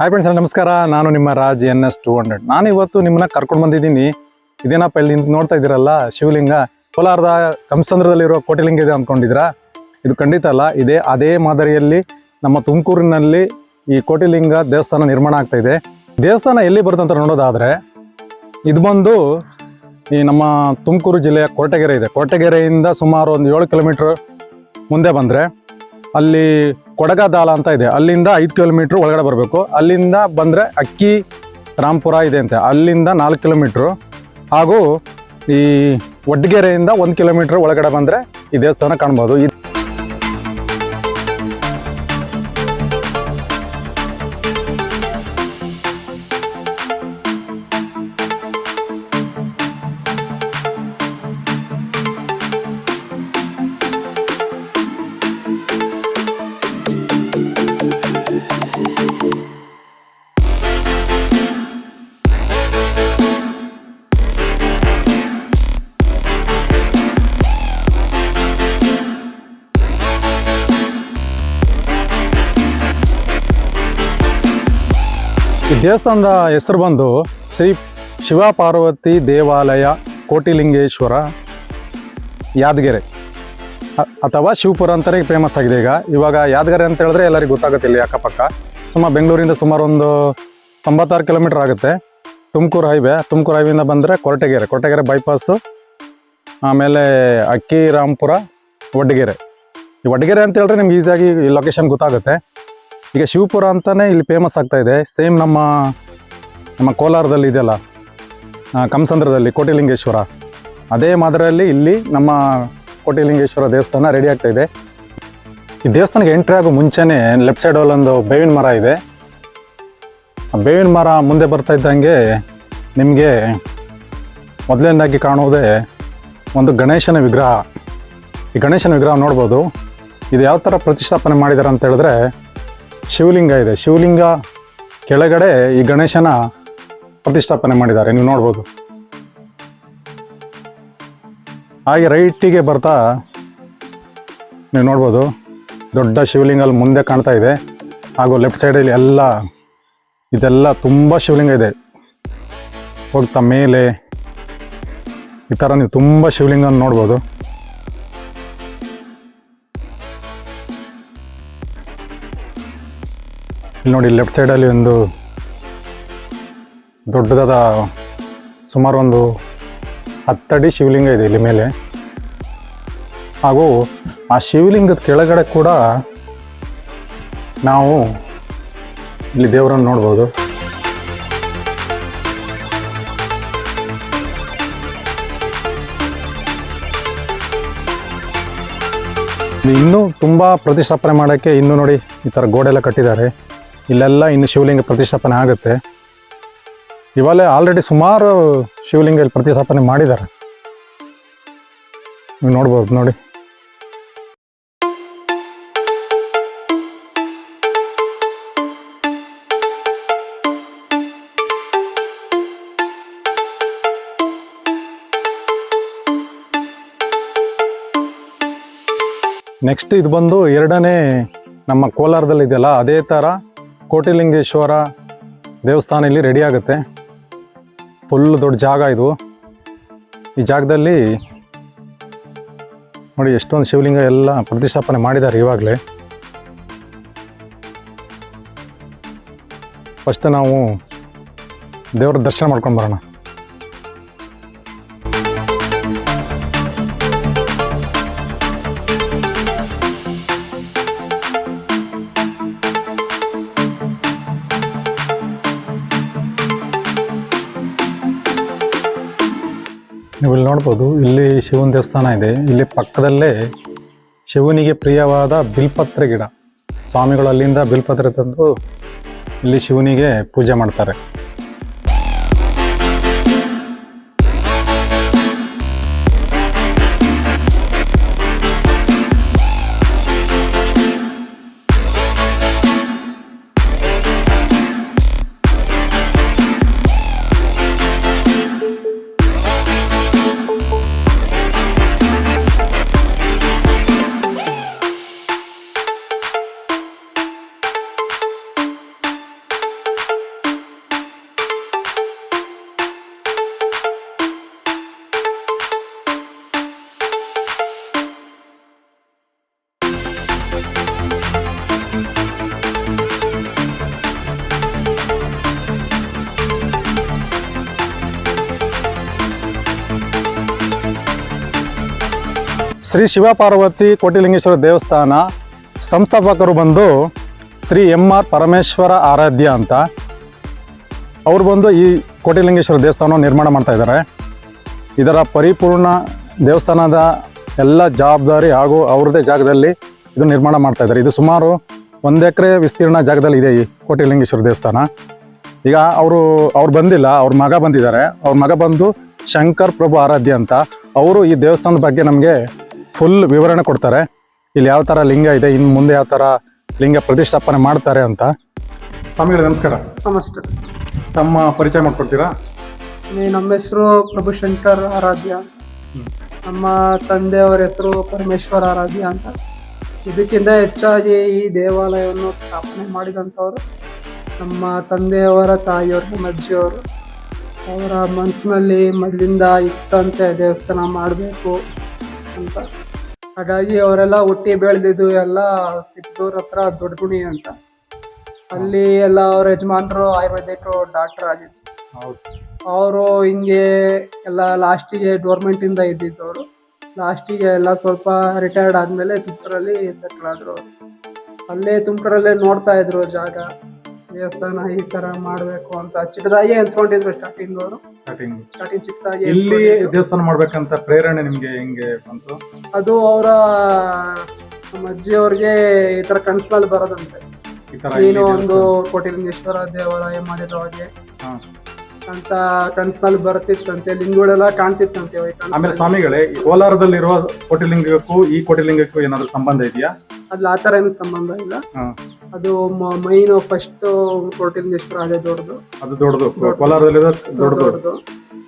Hi friends ನಮಸ್ಕಾರ. ನಾನು ನಿಮ್ಮ Raj N S two hundred ನಾನು ಇವತ್ತು ನಿಮ್ಮನ್ನ ಕರ್ಕೊಂಡು ಬಂದಿದ್ದೀನಿ. ಇದೇನಪ್ಪ ಇಲ್ಲಿ ನೋಡ್ತಾ ಇದ್ದೀರಲ್ಲ, ಶಿವಲಿಂಗ. ಕೋಲಾರದ ಕಂಸಂದ್ರದಲ್ಲಿರೋ ಕೋಟಿಲಿಂಗ ಇದೆ ಅಂದ್ಕೊಂಡಿದ್ದೀರಾ? ಇದು ಖಂಡಿತ ಅಲ್ಲ. ಇದೇ, ಅದೇ ಮಾದರಿಯಲ್ಲಿ ನಮ್ಮ ತುಮಕೂರಿನಲ್ಲಿ ಈ ಕೋಟಿಲಿಂಗ ದೇವಸ್ಥಾನ ನಿರ್ಮಾಣ ಆಗ್ತಾ ಇದೆ. ದೇವಸ್ಥಾನ ಎಲ್ಲಿ ಬರುತ್ತೆ ಅಂತ ನೋಡೋದಾದರೆ, ಇದು ಬಂದು ಈ ನಮ್ಮ ತುಮಕೂರು ಜಿಲ್ಲೆಯ ಕೋಟೆಗೆರೆ ಇದೆ. ಕೋಟೆಗೆರೆಯಿಂದ ಸುಮಾರು ಒಂದು ಏಳು ಕಿಲೋಮೀಟ್ರ್ ಮುಂದೆ ಬಂದರೆ, ಅಲ್ಲಿ ಕೊಡಗದಾಲ ಅಂತ ಇದೆ. ಅಲ್ಲಿಂದ ಐದು ಕಿಲೋಮೀಟ್ರ್ ಒಳಗಡೆ ಬರಬೇಕು. ಅಲ್ಲಿಂದ ಬಂದರೆ ಅಕ್ಕಿ ರಾಂಪುರ ಇದೆ ಅಂತೆ. ಅಲ್ಲಿಂದ ನಾಲ್ಕು ಕಿಲೋಮೀಟ್ರು. ಹಾಗೂ ಈ ಒಡ್ಗೆರೆಯಿಂದ ಒಂದು ಕಿಲೋಮೀಟ್ರ್ ಒಳಗಡೆ ಬಂದರೆ ಈ ದೇವಸ್ಥಾನ ಕಾಣ್ಬೋದು. ದೇವಸ್ಥಾನದ ಹೆಸರು ಬಂದು ಶ್ರೀ ಶಿವ ಪಾರ್ವತಿ ದೇವಾಲಯ ಕೋಟಿಲಿಂಗೇಶ್ವರ ಯಾದಗೆರೆ. ಅಥವಾ ಶಿವಪುರ ಅಂತಲೇ ಫೇಮಸ್ ಆಗಿದೆ ಈಗ. ಇವಾಗ ಯಾದಗೆರೆ ಅಂತ ಹೇಳಿದ್ರೆ ಎಲ್ಲರಿಗೂ ಗೊತ್ತಾಗುತ್ತೆ ಇಲ್ಲಿ ಅಕ್ಕಪಕ್ಕ. ಸುಮಾರು ಬೆಂಗಳೂರಿಂದ ಸುಮಾರು ಒಂದು ತೊಂಬತ್ತಾರು ಕಿಲೋಮೀಟರ್ ಆಗುತ್ತೆ. ತುಮಕೂರು ಹೈವೇ ತುಮಕೂರು ಹೈವೇಯಿಂದ ಬಂದರೆ ಕೊರಟಗೆರೆ. ಕೊರಟಗೆರೆ ಬೈಪಾಸು ಆಮೇಲೆ ಅಕ್ಕಿ ರಾಂಪುರ ಒಡ್ಡಗೆರೆ ಈ ಒಡ್ಡಗೆರೆ ಅಂತ ಹೇಳಿದ್ರೆ ನಿಮ್ಗೆ ಈಸಿಯಾಗಿ ಲೊಕೇಶನ್ ಗೊತ್ತಾಗುತ್ತೆ. ಈಗ ಶಿವಪುರ ಅಂತಾನೆ ಇಲ್ಲಿ ಫೇಮಸ್ ಆಗ್ತಾ ಇದೆ. ಸೇಮ್ ನಮ್ಮ ನಮ್ಮ ಕೋಲಾರದಲ್ಲಿ ಇದೆಯಲ್ಲ ಕಂಸಂದ್ರದಲ್ಲಿ ಕೋಟಿಲಿಂಗೇಶ್ವರ. ಅದೇ ಮಾದರಿಯಲ್ಲಿ ಇಲ್ಲಿ ನಮ್ಮ ಕೋಟಿಲಿಂಗೇಶ್ವರ ದೇವಸ್ಥಾನ ರೆಡಿ ಆಗ್ತಾ ಇದೆ. ಈ ದೇವಸ್ಥಾನಕ್ಕೆ ಎಂಟ್ರಿ ಆಗೋ ಮುಂಚೆನೇ ಲೆಫ್ಟ್ ಸೈಡ್ ಒಂದು ಬೇವಿನ ಮರ ಇದೆ. ಆ ಬೇವಿನ ಮರ ಮುಂದೆ ಬರ್ತಾ ಇದ್ದಂಗೆ ನಿಮಗೆ ಮೊದಲನೇದಾಗಿ ಕಾಣುವುದೇ ಒಂದು ಗಣೇಶನ ವಿಗ್ರಹ. ಈ ಗಣೇಶನ ವಿಗ್ರಹ ನೋಡ್ಬೋದು. ಇದು ಯಾವ ಥರ ಪ್ರತಿಷ್ಠಾಪನೆ ಮಾಡಿದ್ದಾರೆ ಅಂತ ಹೇಳಿದ್ರೆ ಶಿವಲಿಂಗ ಇದೆ. ಶಿವಲಿಂಗ ಕೆಳಗಡೆ ಈ ಗಣೇಶನ ಪ್ರತಿಷ್ಠಾಪನೆ ಮಾಡಿದ್ದಾರೆ. ನೀವು ನೋಡ್ಬೋದು. ಹಾಗೆ ರೈಟಿಗೆ ಬರ್ತಾ ನೀವು ನೋಡ್ಬೋದು. ದೊಡ್ಡ ಶಿವಲಿಂಗ ಅಲ್ಲಿ ಮುಂದೆ ಕಾಣ್ತಾ ಇದೆ. ಹಾಗೂ ಲೆಫ್ಟ್ ಸೈಡಲ್ಲಿ ಎಲ್ಲ ಇದೆಲ್ಲ ತುಂಬ ಶಿವಲಿಂಗ ಇದೆ. ಹೋಗ್ತಾ ಮೇಲೆ ಈ ಥರ ನೀವು ತುಂಬ ಶಿವಲಿಂಗನ ನೋಡ್ಬೋದು. ಇಲ್ಲಿ ನೋಡಿ ಲೆಫ್ಟ್ ಸೈಡಲ್ಲಿ ಒಂದು ದೊಡ್ಡದಾದ ಸುಮಾರು ಒಂದು ಹತ್ತಡಿ ಶಿವಲಿಂಗ ಇದೆ ಇಲ್ಲಿ ಮೇಲೆ. ಹಾಗೂ ಆ ಶಿವಲಿಂಗದ ಕೆಳಗಡೆ ಕೂಡ ನಾವು ಇಲ್ಲಿ ದೇವರನ್ನು ನೋಡ್ಬೋದು. ಇನ್ನೂ ತುಂಬ ಪ್ರತಿಷ್ಠಾಪನೆ ಮಾಡೋಕ್ಕೆ ಇನ್ನೂ ನೋಡಿ ಈ ಥರ ಗೋಡೆಲ್ಲ ಕಟ್ಟಿದ್ದಾರೆ. ಇಲ್ಲೆಲ್ಲ ಇನ್ನು ಶಿವಲಿಂಗ ಪ್ರತಿಷ್ಠಾಪನೆ ಆಗುತ್ತೆ. ಇವಾಗಲೇ ಆಲ್ರೆಡಿ ಸುಮಾರು ಶಿವಲಿಂಗ ಇಲ್ಲಿ ಪ್ರತಿಷ್ಠಾಪನೆ ಮಾಡಿದ್ದಾರೆ. ನೀವು ನೋಡ್ಬೋದು, ನೋಡಿ. ನೆಕ್ಸ್ಟ್ ಇದು ಬಂದು ಎರಡನೇ ನಮ್ಮ ಕೋಲಾರದಲ್ಲಿ ಇದೆಯಲ್ಲ ಅದೇ ಥರ ಕೋಟಿಲಿಂಗೇಶ್ವರ ದೇವಸ್ಥಾನ ಇಲ್ಲಿ ರೆಡಿ ಆಗುತ್ತೆ. ಫುಲ್ ದೊಡ್ಡ ಜಾಗ ಇದು. ಈ ಜಾಗದಲ್ಲಿ ನೋಡಿ ಎಷ್ಟೊಂದು ಶಿವಲಿಂಗ ಎಲ್ಲ ಪ್ರತಿಷ್ಠಾಪನೆ ಮಾಡಿದ್ದಾರೆ ಇವಾಗಲೇ. ಫಸ್ಟ್ ನಾವು ದೇವ್ರ ದರ್ಶನ ಮಾಡ್ಕೊಂಡು ಬರೋಣ. ನೋಡ್ಬೋದು, ಇಲ್ಲಿ ಶಿವನ ದೇವಸ್ಥಾನ ಇದೆ. ಇಲ್ಲಿ ಪಕ್ಕದಲ್ಲೇ ಶಿವನಿಗೆ ಪ್ರಿಯವಾದ ಬಿಲ್ಪತ್ರೆ ಗಿಡ. ಸ್ವಾಮಿಗಳು ಅಲ್ಲಿಂದ ಬಿಲ್ಪತ್ರೆ ತಂದು ಇಲ್ಲಿ ಶಿವನಿಗೆ ಪೂಜೆ ಮಾಡ್ತಾರೆ. ಶ್ರೀ ಶಿವಪಾರ್ವತಿ ಕೋಟಿಲಿಂಗೇಶ್ವರ ದೇವಸ್ಥಾನ ಸಂಸ್ಥಾಪಕರು ಬಂದು ಶ್ರೀ ಎಂ ಆರ್ ಪರಮೇಶ್ವರ ಆರಾಧ್ಯ ಅಂತ. ಅವರು ಬಂದು ಈ ಕೋಟಿಲಿಂಗೇಶ್ವರ ದೇವಸ್ಥಾನ ನಿರ್ಮಾಣ ಮಾಡ್ತಾ ಇದ್ದಾರೆ. ಇದರ ಪರಿಪೂರ್ಣ ದೇವಸ್ಥಾನದ ಎಲ್ಲ ಜವಾಬ್ದಾರಿ ಹಾಗೂ ಅವ್ರದ್ದೇ ಜಾಗದಲ್ಲಿ ಇದು ನಿರ್ಮಾಣ ಮಾಡ್ತಾ ಇದ್ದಾರೆ. ಇದು ಸುಮಾರು ಒಂದು ಎಕರೆ ವಿಸ್ತೀರ್ಣ ಜಾಗದಲ್ಲಿ ಇದೆ ಈ ಕೋಟಿಲಿಂಗೇಶ್ವರ ದೇವಸ್ಥಾನ. ಈಗ ಅವರು, ಅವ್ರು ಬಂದಿಲ್ಲ, ಅವ್ರ ಮಗ ಬಂದಿದ್ದಾರೆ. ಅವ್ರ ಮಗ ಬಂದು ಶಂಕರ್ ಪ್ರಭು ಆರಾಧ್ಯ ಅಂತ. ಅವರು ಈ ದೇವಸ್ಥಾನದ ಬಗ್ಗೆ ನಮಗೆ ಫುಲ್ ವಿವರಣೆ ಕೊಡ್ತಾರೆ. ಇಲ್ಲಿ ಯಾವ ಥರ ಲಿಂಗ ಇದೆ ಇನ್ನು ಮುಂದೆ ಯಾವ ಥರ ಲಿಂಗ ಪ್ರತಿಷ್ಠಾಪನೆ ಮಾಡ್ತಾರೆ ಅಂತ. ಸ್ವಾಮಿಗಳೇ ನಮಸ್ಕಾರ. ನಮಸ್ತೆ. ತಮ್ಮ ಪರಿಚಯ ಮಾಡ್ಕೊಡ್ತೀರಾ? ನಮ್ಮ ಹೆಸರು ಪ್ರಭು ಶಂಕರ್ ಆರಾಧ್ಯ. ನಮ್ಮ ತಂದೆಯವರ ಹೆಸರು ಪರಮೇಶ್ವರ ಆರಾಧ್ಯ ಅಂತ. ಇದಕ್ಕಿಂತ ಹೆಚ್ಚಾಗಿ ಈ ದೇವಾಲಯವನ್ನು ಸ್ಥಾಪನೆ ಮಾಡಿದಂಥವರು ನಮ್ಮ ತಂದೆಯವರ ತಾಯಿಯವರು ನಮ್ಮ ಅಜ್ಜಿಯವರು. ಅವರ ಮನಸ್ಸಿನಲ್ಲಿ ಮೊದಲಿಂದ ಇತ್ತಂತೆ ದೇವಸ್ಥಾನ ಮಾಡಬೇಕು ಅಂತ. ಹಾಗಾಗಿ ಅವರೆಲ್ಲ ಹುಟ್ಟಿ ಬೆಳೆದಿದ್ದು ಎಲ್ಲ ಕಿತ್ತೂರ್ ಹತ್ರ ದೊಡ್ಡಗುಣಿ ಅಂತ. ಅಲ್ಲಿ ಎಲ್ಲ ಅವ್ರ ಯಜಮಾನರು ಆಯುರ್ವೇದಿಕ್ ಡಾಕ್ಟರ್ ಆಗಿದ್ರು. ಅವರು ಹಿಂಗೆ ಎಲ್ಲ ಲಾಸ್ಟಿಗೆ ಗೌರ್ಮೆಂಟಿಂದ ಅವರು ಲಾಸ್ಟಿಗೆ ಎಲ್ಲ ಸ್ವಲ್ಪ ರಿಟೈರ್ಡ್ ಆದಮೇಲೆ ತುಮಕೂರಲ್ಲಿ ಸೆಟ್ಲ್ ಆದರು ಅಲ್ಲೇ ತುಮಕೂರಲ್ಲೇ ನೋಡ್ತಾ ಇದ್ರು ಜಾಗ. ದೇವಸ್ಥಾನ ಈ ತರ ಮಾಡ್ಬೇಕು ಅಂತ ಚಿಕ್ಕದಾಗಿ ಅನ್ಕೊಂಡಿದ್ರು ಸ್ಟಾರ್ಟಿಂಗ್ ಅವರು. ಸ್ಟಾರ್ಟಿಂಗ್ ಸ್ಟಾರ್ಟಿಂಗ್ ಚಿಕ್ಕದಾಗಿ ಇಲ್ಲಿ. ದೇವಸ್ಥಾನ ಮಾಡ್ಬೇಕಂತ ಪ್ರೇರಣೆ ನಿಮ್ಗೆ ಹೆಂಗೆ ಬಂತು? ಅದು ಅವರ ನಮ್ಮ ಅಜ್ಜಿಯವ್ರಿಗೆ ಈ ತರ ಕನಸಲ್ಲಿ ಬರೋದಂತೆ. ನೀನು ಒಂದು ಕೋಟಿಲಿಂಗೇಶ್ವರ ದೇವಾಲಯ ಮಾಡಿರೋ ಹಾಗೆ. ಅಂತ ಕನಸಲ್ಲಿ ಬರ್ತಿತ್ತಂತೆ ಲಿಂಗಗಳೆಲ್ಲ ಕಾಣ್ತಿತ್ತಂತೆ. ಆಮೇಲೆ ಸ್ವಾಮಿಗಳೇ ಕೋಲಾರದಲ್ಲಿರುವ ಕೋಟಿಲಿಂಗಕ್ಕೂ ಈ ಕೋಟಿಲಿಂಗಕ್ಕೂ ಏನಾದ್ರು ಸಂಬಂಧ ಇದೆಯಾ? ಅಲ್ಲಿ ಆ ಥರ ಏನು ಸಂಬಂಧ ಇಲ್ಲ. ಅದು ಮೈನ್ ಫಸ್ಟ್ ಕೋಟಿಲಿಂಗೇಶ್ವರ ಅದೇ ದೊಡ್ಡದು. ಅದು ದೊಡ್ಡದು. ಕೋಲಾರದಲ್ಲಿ ದೊಡ್ಡ ದೊಡ್ಡದು.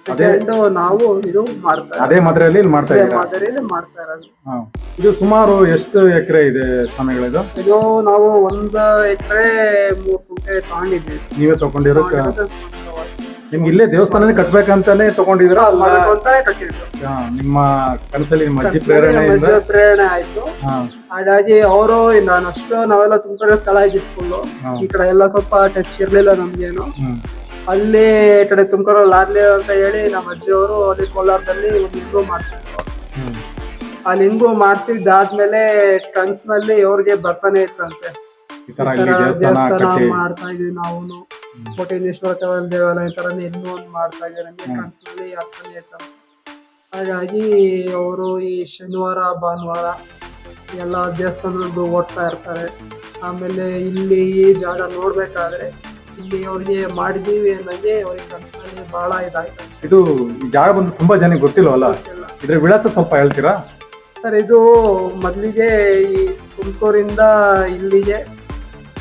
ಸೆಕೆಂಡ್ ನಾವು ಇದು ಮಾಡ್ತಾ ಅದೇ ಮಾದರಿಯಲ್ಲಿ ಮಾಡ್ತಾ ಇದೇ ಇದ್ದೀರಾ? ಮಾದರಿಯಲ್ಲಿ ಮಾಡ್ತಾ ಇರೋದು. ಇದು ಸುಮಾರು ಎಷ್ಟು ಎಕರೆ ಇದೆ ಸ್ವಾಮಿಗಳಿದು ಇದು? ನಾವು ಒಂದು ಎಕರೆ ಮೂರ್ ಕುಂಟೆ ತಗೊಂಡಿದ್ದೀವಿ. ನೀವೇ ತಗೊಂಡಿರೋ ನಿಮ್ಗೆ ಇಲ್ಲೇ ದೇವಸ್ಥಾನನೇ ಕಟ್ಬೇಕಂತಾನೆ ತಗೊಂಡಿದ್ರ ನಿಮ್ಮ ಕನಸಲ್ಲಿ ನಿಮ್ಮ ಅಜ್ಜಿ ಪ್ರೇರಣೆಯಿಂದ ಪ್ರೇರಣೆ ಆಯ್ತು. ಹಾಗಾಗಿ ಅವರು ನಾನು ಅಷ್ಟು ನಾವೆಲ್ಲ ತುಂಬಾ ಸ್ಥಳ ಹಾ. ಈ ಕಡೆ ಎಲ್ಲ ಸ್ವಲ್ಪ ಟಚ್ ಇರ್ಲಿಲ್ಲ ನಮ್ಗೇನು. ಅಲ್ಲಿ ಈ ಕಡೆ ತುಮಕೂರು ಲಾರ್ಲಿ ಅಂತ ಹೇಳಿ ನಮ್ಮ ಅಜ್ಜಿಯವರು ಅಲ್ಲಿ ಕೋಲಾರದಲ್ಲಿ ಒಂದು ಇಂಪ್ರೂವ್ ಮಾಡ್ತಿದ್ರು. ಅಲ್ಲಿ ಲಿಂಗು ಮಾಡ್ತಿದ್ದಾದ್ಮೇಲೆ ಕನ್ಸ್ನಲ್ಲಿ ಇವ್ರಿಗೆ ಬರ್ತಾನೆ ಇತ್ತಂತೆ. ಈ ತರ ಇಲ್ಲಿ ತರ ದೇವಸ್ಥಾನ ಕಟ್ಟಿ. ಮಾಡ್ತಾ ಇದೀವಿ ನಾವು ಕೋಟೇಶ್ವರ ದೇವಾಲಯ ದೇವಾಲಯ ತರನೇ ಇನ್ನೂ ಒಂದು ಮಾಡ್ತಾ ಇದ್ದಾರೆ. ಕನ್ಸ್ನಲ್ಲಿ ಆಗ್ತಾನೆ ಹಾಗಾಗಿ ಅವರು ಈ ಶನಿವಾರ ಭಾನುವಾರ ಎಲ್ಲ ದೇವಸ್ಥಾನದ್ದು ಓಡ್ತಾ ಇರ್ತಾರೆ. ಆಮೇಲೆ ಇಲ್ಲಿ ಈ ಜಾಗ ನೋಡ್ಬೇಕಾದ್ರೆ ಇಲ್ಲಿ ಅವ್ರಿಗೆ ಮಾಡಿದೀವಿ ಅನ್ನಂಗೆ ಅವ್ರಿಗೆ ಕನಸಲ್ಲಿ ಬಹಳ ಇದಾಯ್ತು. ಇದು ಈ ಜಾಗ ಬಂದು ತುಂಬಾ ಜನಕ್ಕೆ ಗೊತ್ತಿಲ್ಲವಲ್ಲ ಗೊತ್ತಿಲ್ಲ. ಇದ್ರ ವಿಳಾಸ ಸ್ವಲ್ಪ ಹೇಳ್ತೀರಾ? ಸರ್ ಇದು ಮೊದಲಿಗೆ ಈ ತುಮಕೂರಿಂದ ಇಲ್ಲಿಗೆ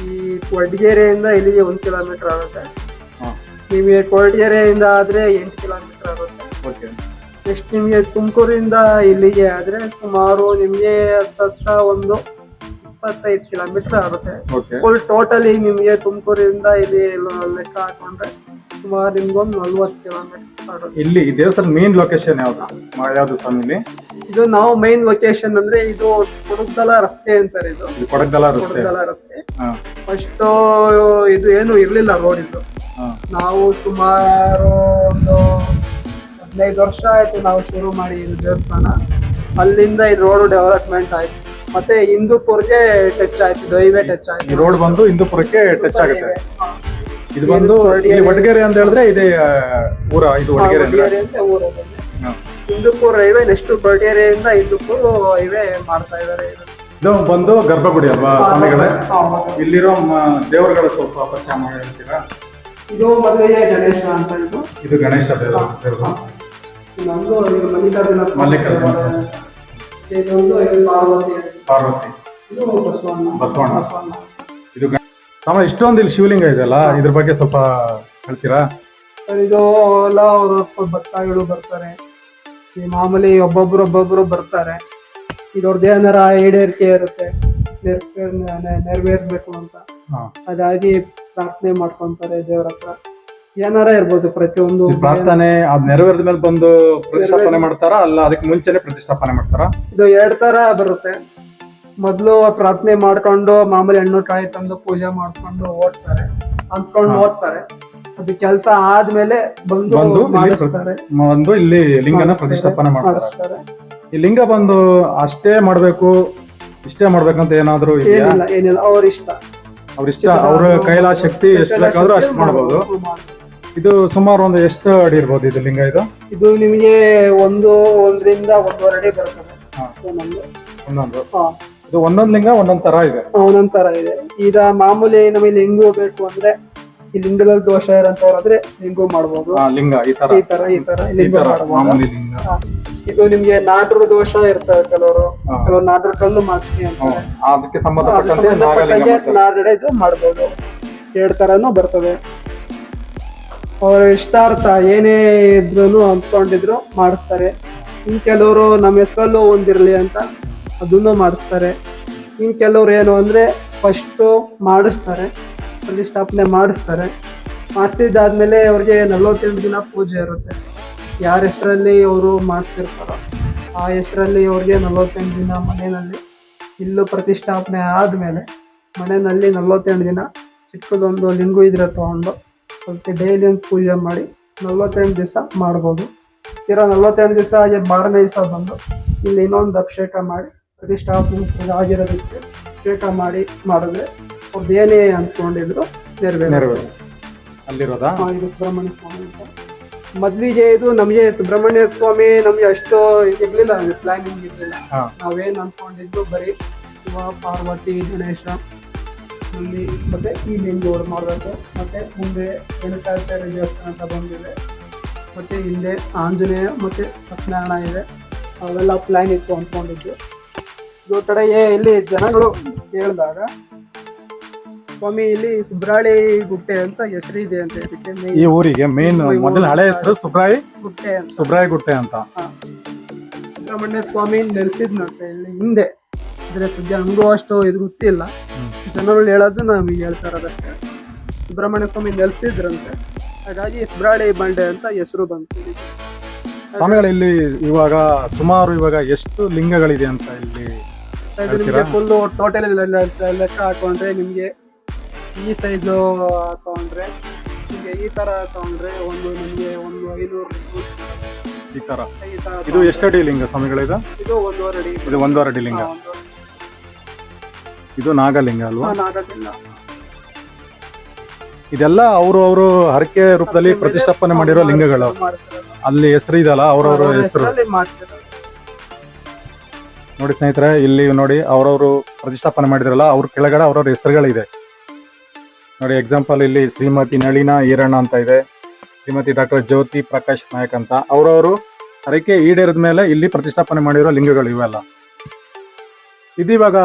ಈ ಕೊಡ್ಗೆರೆಯಿಂದ ಇಲ್ಲಿಗೆ ಒಂದು ಕಿಲೋಮೀಟರ್ ಆಗುತ್ತೆ. ನಿಮಗೆ ಕೊಡ್ಗೆರೆಯಿಂದ ಆದರೆ ಎಂಟು ಕಿಲೋಮೀಟರ್ ಆಗುತ್ತೆ. ಓಕೆ ನೆಕ್ಸ್ಟ್ ನಿಮಗೆ ತುಮಕೂರಿಂದ ಇಲ್ಲಿಗೆ ಆದರೆ ಸುಮಾರು ನಿಮಗೆ ಸತ್ತ ಒಂದು ಇಪ್ಪತ್ತೈದು ಕಿಲೋಮೀಟರ್ ಆಗುತ್ತೆ. ಫುಲ್ ಟೋಟಲಿ ನಿಮಗೆ ತುಮಕೂರಿಂದ ಇಲ್ಲಿ ಲೆಕ್ಕ ಹಾಕೊಂಡ್ರೆ ಸುಮಾರು ನಿಮ್ಗೊಂದು ನಲ್ವತ್ತು ಕಿಲೋಮೀಟರ್ ಆಗುತ್ತೆ ಇಲ್ಲಿ ಈ ದೇವಸ್ಥಾನ ಮೇನ್ ಲೊಕೇಶನ್ ಯಾವ್ದು? ಯಾವ್ದು ಸ್ವಾಮಿಲಿ ಇದು ನಾವು ಮೈನ್ ಲೊಕೇಶನ್ ಅಂದ್ರೆ ಇದು ಕೊಡಗಲ ರಸ್ತೆ ಅಂತಾರೆ ಇದು. ಕುಡುಗ್ದಲ ರಸ್ತೆ. ಫಸ್ಟ್ ಇದು ಏನು ಇರ್ಲಿಲ್ಲ ರೋಡ್ ಇದು. ನಾವು ಸುಮಾರು ಒಂದು ಹದಿನೈದು ವರ್ಷ ಆಯ್ತು ನಾವು ಶುರು ಮಾಡಿ ಇದು ದೇವಸ್ಥಾನ. ಅಲ್ಲಿಂದ ಇದು ರೋಡ್ ಡೆವಲಪ್ಮೆಂಟ್ ಆಯ್ತು. ಮತ್ತೆ ಹಿಂದೂಪುರ್ಗೆ ಟಚ್ ಆಯ್ತು ಹೈವೇ ಟಚ್ ಈ ಆಯ್ತು ರೋಡ್ ಬಂದು ಹಿಂದೂಪುರಕ್ಕೆ ಟಚ್ ಆಗುತ್ತೆ. ಇದು. ಬಂದು ಇಲ್ಲಿ ವಡಗೇರಿ ಅಂತ ಹೇಳಿದ್ರೆ ಇದೇ ಊರ ಇದು ವಡಗೇರಿ ಅಂದ್ರೆ ಅಂತ. ಹಿಂದೂಪುರ್ ಹೈವೇ ನೆಕ್ಸ್ಟ್ ಬಡಗೇರಿಯಿಂದ ಹಿಂದೂಪುರ್ ಹೈವೇ ಮಾಡ್ತಾ ಇದ್ದಾರೆ ಇದು. ಬಂದು ಗರ್ಭಗುಡಿ ಅಲ್ವಾ ಸ್ವಾಮಿಗಳೇ? ಇಲ್ಲಿರೋ ದೇವರುಗಳ ಸ್ವಲ್ಪ ಪರಿಚಯ ಮಾಡಿ ಹೇಳ್ತೀರಾ? ಇದು ಮೊದಲಿಗೆ ಗಣೇಶ ಅಂತ ಇದು. ಇದು ಗಣೇಶ ದೇವರು. ಇನ್ನೊಂದು ಇದು ಮಲ್ಲಿಕಾರ್ಜುನ ಮಲ್ಲಿಕಾರ್ಜುನ. ಇದೊಂದು ಇದು ಪಾರ್ವತಿ ಪಾರ್ವತಿ. ಇದು ಬಸವಣ್ಣ. ಬಸವಣ್ಣ. ಬಸವಣ್ಣ. ಇದು ಇಷ್ಟೊಂದು ಇಲ್ಲಿ ಶಿವಲಿಂಗ ಇದೆಯಲ್ಲ ಇದ್ರ ಬಗ್ಗೆ ಸ್ವಲ್ಪ ಹೇಳ್ತೀರಾ? ಸರ್, ಇದು ಎಲ್ಲ ಅವರು ಭಕ್ತಾಗಳು ಬರ್ತಾರೆ. ಈ ಮಾಮೂಲಿ ಒಬ್ಬೊಬ್ರು ಒಬ್ಬೊಬ್ರು ಬರ್ತಾರೆ. ಈಗ ಅವ್ರದ್ದು ಏನಾರ ಈಡೇರಿಕೆ ಇರುತ್ತೆ. ನೆರವೇರ್ ನೆರವೇರ್ಬೇಕು ಅಂತ. ಅದಾಗಿ ಪ್ರಾರ್ಥನೆ ಮಾಡ್ಕೊಂತಾರೆ ದೇವ್ರ ಹತ್ರ. ಏನಾರ ಇರ್ಬೋದು ಪ್ರತಿಯೊಂದು ಈ ಪ್ರಾರ್ಥನೆ ಅದ್ ನೆರವೇರಿದ ಮೇಲೆ ಬಂದು ಪ್ರತಿಷ್ಠಾಪನೆ ಮಾಡ್ತಾರಾ ಅಲ್ಲ ಅದಕ್ಕೆ ಮುಂಚೆನೆ ಪ್ರತಿಷ್ಠಾಪನೆ ಮಾಡ್ತಾರಾ? ಇದು ಎರಡ್ ತರ ಬರುತ್ತೆ. ಮೊದ್ಲು ಪ್ರಾರ್ಥನೆ ಮಾಡ್ಕೊಂಡು ಮಾಮೂಲಿ ಹಣ್ಣು ಕಾಯಿ ತಂದು ಪೂಜೆ ಮಾಡ್ಕೊಂಡು ಓದ್ತಾರೆ ಅಂದ್ಕೊಂಡು. ಓದ್ತಾರೆ. ಅದು ಕೆಲಸ ಆದ್ಮೇಲೆ ಬಂದು ಬಂದು ಇಲ್ಲಿ ಮಾಡಿಸ್ತಾರೆ. ಇಲ್ಲಿ ಲಿಂಗನ ಪ್ರತಿಷ್ಠಾಪನೆ ಮಾಡ್ತಾರೆ. ಮಾಡಿಸ್ತಾರೆ. ಈ ಲಿಂಗ ಬಂದು ಅಷ್ಟೇ ಮಾಡ್ಬೇಕು ಇಷ್ಟೇ ಮಾಡ್ಬೇಕಂತ ಏನಾದ್ರು ಇದೆಯಾ? ಏನಿಲ್ಲ ಏನಿಲ್ಲ ಅವ್ರ ಇಷ್ಟ. ಅವ್ರ ಇಷ್ಟ ಅವ್ರ ಕೈಲ ಶಕ್ತಿ ಎಷ್ಟು ಬೇಕಾದ್ರೂ ಅಷ್ಟು ಮಾಡ್ಬೋದು. ಇದು ಸುಮಾರು ಒಂದು ಎಷ್ಟು ಅಡಿ ಇರ್ಬೋದು ಇದು ಲಿಂಗ ಇದು? ಇದು ನಿಮಗೆ ಒಂದು ಒಂದರಿಂದ ಒಂದೂವರೆ ಅಡಿ ಬರ್ತದೆ. ಹಾ. ಒಂದೊಂದು. ಒಂದೊಂದು. ಹಾ. ಇದು ಒಂದೊಂದ್ ಲಿಂಗ ಒಂದೊಂದ್ ತರ ಇದೆ. ಒಂದೊಂದ್ ತರ ಇದೆ. ಈಗ ಮಾಮೂಲಿ ನಮಗೆ ಲಿಂಗು ಬೇಕು ಅಂದ್ರೆ ಈ ಲಿಂಗದಲ್ಲಿ ದೋಷ ಇರೋಂಥವ್ರಾದ್ರೆ ಲಿಂಗು ಮಾಡ್ಬೋದು. ಆ, ಲಿಂಗ ಈ ತರ. ಈ ತರ ಈ ತರ ಈ ಲಿಂಗು ತರ ಮಾಡ್ಬೋದು. ಮಾಮೂಲಿ ಲಿಂಗ. ಹಾ. ಇದು ನಿಮ್ಗೆ ನಾಟ್ರ ದೋಷ ಇರ್ತಾರೆ ಕೆಲವರು. ಹಾ. ಕೆಲವರು ನಾಟ್ರ ಕಲ್ಲು ಮಾಡಿಸಿ ಅಂತ. ಹ್ಮ್. ಅದಕ್ಕೆ ಸಂಬಂಧಪಟ್ಟಂತೆ ನಾಗಲಿಂಗ ಮಾಡ್ತಾರೆ. ಇದು ಮಾಡ್ಬೋದು. ಎರಡ್ ತರನು ಬರ್ತದೆ. ಅವ್ರ ಇಷ್ಟಾರ್ಥ ಏನೇ ಇದ್ರು ಅಂದ್ಕೊಂಡಿದ್ರು ಮಾಡಿಸ್ತಾರೆ. ಇನ್ ಕೆಲವರು ನಮ್ಮ ಹೆಸರಲ್ಲೂ ಒಂದಿರ್ಲಿ ಅಂತ ಅದನ್ನು ಮಾಡಿಸ್ತಾರೆ. ಇನ್ನು ಕೆಲವ್ರು ಏನು ಅಂದರೆ ಫಸ್ಟು ಮಾಡಿಸ್ತಾರೆ. ಪ್ರತಿಷ್ಠಾಪನೆ ಮಾಡಿಸ್ತಾರೆ. ಮಾಡಿಸಿದಾದ್ಮೇಲೆ ಅವ್ರಿಗೆ ನಲವತ್ತೆಂಟು ದಿನ ಪೂಜೆ ಇರುತ್ತೆ. ಯಾರ ಹೆಸರಲ್ಲಿ ಅವರು ಮಾಡಿಸಿರ್ತಾರೋ, ಆ ಹೆಸರಲ್ಲಿ ಅವ್ರಿಗೆ ನಲವತ್ತೆಂಟು ದಿನ ಮನೆಯಲ್ಲಿ ಇಲ್ಲೂ ಪ್ರತಿಷ್ಠಾಪನೆ ಆದಮೇಲೆ ಮನೆಯಲ್ಲಿ ನಲ್ವತ್ತೆಂಟು ದಿನ ಚಿಕ್ಕದೊಂದು ಲಿಂಗು ಇದ್ರೆ ತೊಗೊಂಡು ಅದಕ್ಕೆ ಡೈಲಿ ಒಂದು ಪೂಜೆ ಮಾಡಿ ನಲ್ವತ್ತೆಂಟು ದಿವಸ ಮಾಡ್ಬೋದು. ತೀರಾ ನಲ್ವತ್ತೆಂಟು ದಿವಸ ಹಾಗೆ ಮಾರನೇ ದಿವಸ ಬಂದು ಇಲ್ಲಿ ಇನ್ನೊಂದು ಅಭಿಷೇಕ ಮಾಡಿ ಪ್ರತಿಷ್ಠಾಪನೆ ಆಗಿರೋದಕ್ಕೆ ಅಭಿಷೇಕ ಮಾಡಿ ಮಾಡಿದ್ರೆ ಅವ್ರದ್ದು ಏನೇ ಅಂದ್ಕೊಂಡಿದ್ರು ನೆರವೇರ ಅಲ್ಲಿರೋದಾ? ಇದು ಸುಬ್ರಹ್ಮಣ್ಯ ಸ್ವಾಮಿ ಅಂತ. ಮೊದಲಿಗೆ ಇದು ನಮಗೆ ಸುಬ್ರಹ್ಮಣ್ಯ ಸ್ವಾಮಿ ನಮಗೆ ಅಷ್ಟು ಇರ್ಲಿಲ್ಲ ಪ್ಲಾನಿಂಗ್ ಇರಲಿಲ್ಲ. ನಾವೇನ್ ಅನ್ಕೊಂಡಿದ್ದು ಬರೀ ಶಿವ ಪಾರ್ವತಿ ಗಣೇಶ ಇಲ್ಲಿ ಮತ್ತೆ ಈ ಲಿಂಗೂರು ಮಾಡಬೇಕು. ಮತ್ತೆ ಮುಂದೆ ವೆಂಕಟಾಚಾರ್ಯ ದೇವಸ್ಥಾನ ಅಂತ ಬಂದಿದೆ. ಮತ್ತೆ ಹಿಂದೆ ಆಂಜನೇಯ ಮತ್ತೆ ಸತ್ಯನಾರಾಯಣ ಇದೆ. ಅವೆಲ್ಲ ಪ್ಲಾನ್ ಇತ್ತು ಅನ್ಕೊಂಡಿದ್ದು ಇದು ಕಡೆ ಇಲ್ಲಿ ಜನಗಳು ಕೇಳಿದಾಗ ಸ್ವಾಮಿ ಇಲ್ಲಿ ಸುಬ್ರಾಳಿ ಗುಟ್ಟೆ ಅಂತ ಹೆಸರಿದೆ ಅಂತ ಇದಕ್ಕೆ ಈ ಊರಿಗೆ ಮೇನ್ ಮೊದಲ ಹಳೆ ಹೆಸರು ಸುಬ್ರಾಯಿ ಗುಟ್ಟೆ ಅಂತ. ಸುಬ್ರಾಯಿ ಗುಟ್ಟೆ ಅಂತ. ಸುಬ್ರಹ್ಮಣ್ಯ ಸ್ವಾಮಿ ನೆಲೆಸಿದ್ನಂತೆ ಇಲ್ಲಿ ಹಿಂದೆ. ಇದ್ರೆ ಸದ್ಯ ನಮಗೂ ಅಷ್ಟು ಇದು ಗೊತ್ತಿಲ್ಲ. ಜನರು ಹೇಳೋದು ನಮಗೆ ಅದಕ್ಕೆ ಸುಬ್ರಹ್ಮಣ್ಯ ಸ್ವಾಮಿ ನೆಲೆಸಿದ್ರಂತೆ. ಹಾಗಾಗಿ ಸುಬ್ರಾಳಿ ಬಂಡೆ ಅಂತ ಹೆಸರು ಬಂತು. ಸ್ವಾಮಿಗಳು ಇಲ್ಲಿ ಇವಾಗ ಸುಮಾರು ಇವಾಗ ಎಷ್ಟು ಲಿಂಗಗಳಿದೆ ಅಂತ ಇಲ್ಲಿ ಇದು ನಿಮಗೆ ಫುಲ್ಲು ಟೋಟಲ್ ಲೆಕ್ಕ ಹಾಕೊಂಡ್ರೆ ನಿಮಗೆ ಈ ಸೈಜು ತಗೊಂಡ್ರೆ ನಿಮಗೆ ಈ ತರ ತಗೊಂಡ್ರೆ ಒಂದು ನಿಮಗೆ ಒಂದು ಐನೂರು ಈ ತರ. ಈ ಇದು ಎಷ್ಟಡಿ ಲಿಂಗ ಸ್ವಾಮಿಗಳಿದು ಇದು? ಒಂದೂವರೆ ಅಡಿ ಇದು ಒಂದೂವರೆ ಅಡಿ ಲಿಂಗ ಇದು ನಾಗಲಿಂಗ ಅಲ್ವಾ? ನಾಗಲಿಂಗ. ಇದೆಲ್ಲ ಅವರು ಅವರು ಹರಕೆ ರೂಪದಲ್ಲಿ ಪ್ರತಿಷ್ಠಾಪನೆ ಮಾಡಿರೋ ಲಿಂಗಗಳು. ಅಲ್ಲಿ ಹೆಸರು ಇದಲ್ಲ ಅವರವರ ಅವ್ರ ಹೆಸರು. ಮಾಡ್ತಿರೋದು. ನೋಡಿ ಸ್ನೇಹಿತರೆ ಇಲ್ಲಿ ನೋಡಿ ಅವರವರು ಪ್ರತಿಷ್ಠಾಪನೆ ಮಾಡಿದ್ರಲ್ಲ ಅವ್ರ ಕೆಳಗಡೆ ಅವ್ರವ್ರ ಹೆಸರುಗಳಿದೆ ನೋಡಿ ಎಕ್ಸಾಂಪಲ್ ಇಲ್ಲಿ ಶ್ರೀಮತಿ ನಳಿನ ಈರಣ್ಣ ಅಂತ ಇದೆ ಶ್ರೀಮತಿ ಡಾಕ್ಟರ್ ಜ್ಯೋತಿ ಪ್ರಕಾಶ್ ನಾಯಕ್ ಅಂತ ಅವರವರು ಹರಕೆ ಈಡೇರಿದ ಮೇಲೆ ಇಲ್ಲಿ ಪ್ರತಿಷ್ಠಾಪನೆ ಮಾಡಿರೋ ಲಿಂಗಗಳು ಇವೆಲ್ಲ ಇದಿವಾಗ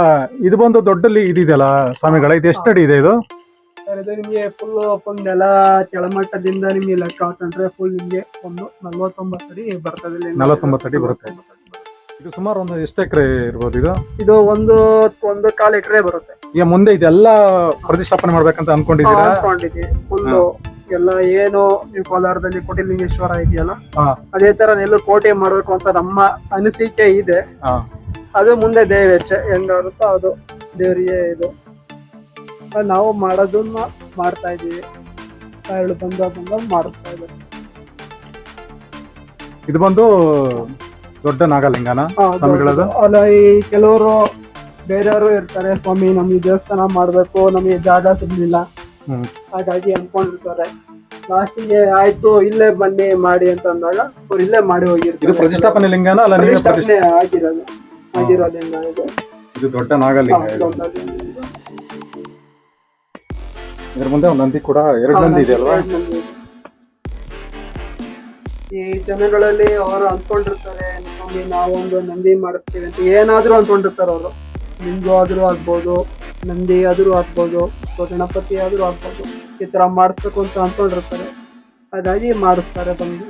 ಇದು ಬಂದು ದೊಡ್ಡ ಲಿ- ಇದಿದೆಯಲ್ಲ ಸ್ವಾಮಿಗಳ ಇದು ಎಷ್ಟಡಿ ಇದೆ ಇದು ಇದು ನಿಮಗೆ ಫುಲ್ ನೆಲ ಕೆಳಮಟ್ಟದಿಂದ ನಿಮಗೆ ಲೆಕ್ಕ ಹಾಕೊಂಡ್ರೆ ಫುಲ್ ನಿಮಗೆ ಒಂದು ನಲ್ವತ್ತೊಂಬತ್ತು ಅಡಿ ಬರ್ತದೆ. ನಲವತ್ತೊಂಬತ್ತು ಅಡಿ ಬರುತ್ತೆ. ಇದು ಸುಮಾರು ಒಂದು ಎಷ್ಟು ಎಕರೆ ಇರ್ಬೋದು ಇದು? ಇದು ಒಂದು ಒಂದು ಕಾಲು ಎಕರೆ ಬರುತ್ತೆ. ಈಗ ಮುಂದೆ ಇದೆಲ್ಲ ಪ್ರತಿಷ್ಠಾಪನೆ ಮಾಡ್ಬೇಕಂತ ಅನ್ಕೊಂಡಿದ್ದೀರಾ? ಅನ್ಕೊಂಡಿದ್ದೀವಿ. ಫುಲ್ ಎಲ್ಲ ಏನು ನೀವು ಕೋಲಾರದಲ್ಲಿ ಕೋಟಿಲಿಂಗೇಶ್ವರ ಇದೆಯಲ್ಲ? ಹಾ. ಅದೇ ತರ ನೆಲ್ಲೂರು ಕೋಟೆ ಮಾಡ್ಬೇಕು ಅಂತ ನಮ್ಮ ಅನಿಸಿಕೆ ಇದೆ. ಹಾ. ಅದು ಮುಂದೆ ದೇವೇಚ್ಛೆ ಹೆಂಗಾಗುತ್ತೋ ಅದು ದೇವರಿಗೆ ಇದು. ಅದ್ ನಾವು ಮಾಡೋದನ್ನ ಮಾಡ್ತಾ ಇದೀವಿ ಕಾಯಿಗಳು ಬಂದ ಬಂದ ಮಾಡ್ತಾ ಇದ್ದೀವಿ. ಇದು ಬಂದು ದೊಡ್ಡ ನಾಗಲಿಂಗನ ಸ್ವಾಮಿಗಳದು? ಅಲ್ಲ ಈ ಕೆಲವರು ಬೇರೆಯವರು ಇರ್ತಾರೆ ಸ್ವಾಮಿ ನಮ್ಗೆ ದೇವಸ್ಥಾನ ಮಾಡ್ಬೇಕು ನಮಗೆ ಜಾಗ ಸಿಗ್ಲಿಲ್ಲ. ಹಾಗಾಗಿ ಅನ್ಕೊಂಡಿರ್ತಾರೆ ಲಾಸ್ಟಿಗೆ ಆಯ್ತು ಇಲ್ಲೇ ಬನ್ನಿ ಮಾಡಿ ಅಂತ ಅಂದಾಗ ಅವ್ರು ಇಲ್ಲೇ ಮಾಡಿ ಇದು ಹೋಗಿರ್ತಾರೆ ಪ್ರತಿಷ್ಠಾಪನೆ ಲಿಂಗನ ಅಲ್ಲ ನೀವೇ ಪ್ರತಿಷ್ಠೆ ಪ್ರತಿಷ್ಠಾಪನೆ ಆಗಿರೋದು ಆಗಿರೋದ್ರಿಂದ ಇದು ಇದು ದೊಡ್ಡ ನಾಗಲಿಂಗ ಇದು. ಇದ್ರ ಮುಂದೆ ಒಂದು ನಂದಿ ಕೂಡ ಎರಡು ನಂದಿ ಇದೆ ಅಲ್ವಾ. ಈ ಜನಗಳಲ್ಲಿ ಅವರು ಅಂದ್ಕೊಂಡಿರ್ತಾರೆ ಸ್ವಾಮಿ ನಾವೊಂದು ನಂದಿ ಮಾಡಿಸ್ತೀವಿ ಅಂತ ಏನಾದರೂ ಅಂದ್ಕೊಂಡಿರ್ತಾರೆ ಅವರು. ಲಿಂಗು ಆದರೂ ಆಗ್ಬೋದು ನಂದಿ ಆದರೂ ಆಗ್ಬೋದು ಅಥವಾ ಗಣಪತಿ ಆದರೂ ಆಗ್ಬೋದು ಈ ಥರ ಮಾಡಿಸ್ಬೇಕು ಅಂತ ಅಂದ್ಕೊಂಡಿರ್ತಾರೆ ಹಾಗಾಗಿ ಮಾಡಿಸ್ತಾರೆ ಬಂದು.